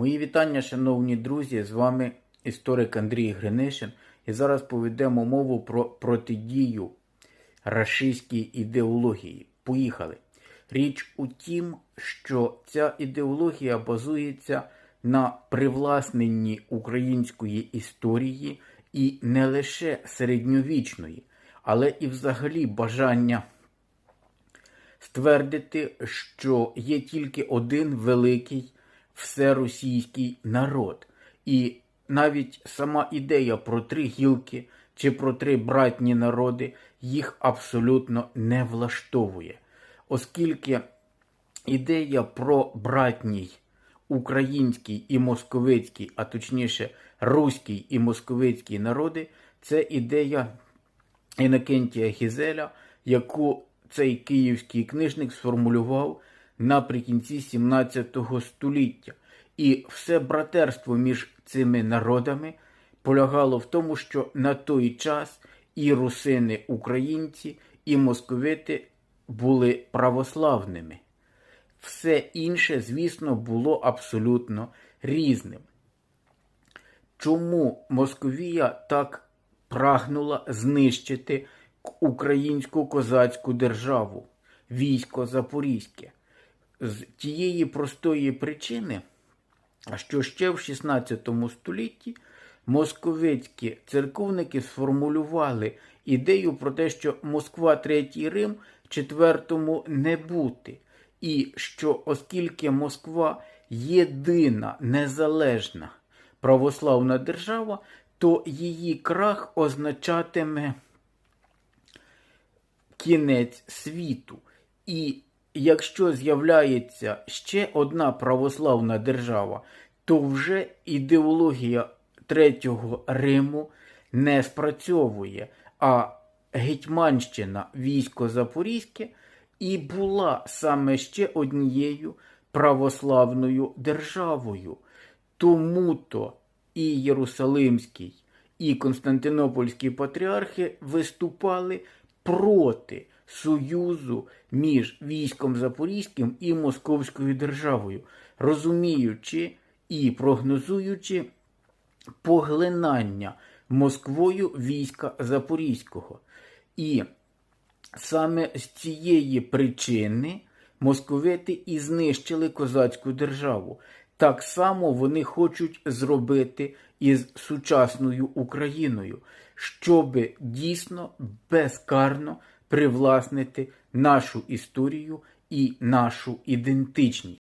Мої вітання, шановні друзі, з вами історик Андрій Гринишин. І зараз поведемо мову про протидію рашистській ідеології. Поїхали. Річ у тім, що ця ідеологія базується на привласненні української історії і не лише середньовічної, але і взагалі бажання ствердити, що є тільки один великий всеросійський народ. І навіть сама ідея про три гілки чи про три братні народи їх абсолютно не влаштовує, оскільки ідея про братній український і московицький, а точніше руський і московицький народи, це ідея Інокентія Гізеля, яку цей київський книжник сформулював наприкінці 17 століття. І все братерство між цими народами полягало в тому, що на той час і русини українці, і московити були православними. Все інше, звісно, було абсолютно різним. Чому Московія так прагнула знищити українську козацьку державу, військо Запорізьке? З тієї простої причини, що ще в 16 столітті московицькі церковники сформулювали ідею про те, що Москва Третій Рим четвертому не бути, і що оскільки Москва єдина незалежна православна держава, то її крах означатиме кінець світу. І якщо з'являється ще одна православна держава, то вже ідеологія Третього Риму не спрацьовує, а Гетьманщина, військо Запорізьке, і була саме ще однією православною державою. Тому-то і Єрусалимський, і Константинопольські патріархи виступали проти союзу між військом Запорізьким і Московською державою, розуміючи і прогнозуючи поглинання Москвою війська Запорізького. І саме з цієї причини московити і знищили козацьку державу. Так само вони хочуть зробити із сучасною Україною, щоб дійсно безкарно привласнити нашу історію і нашу ідентичність.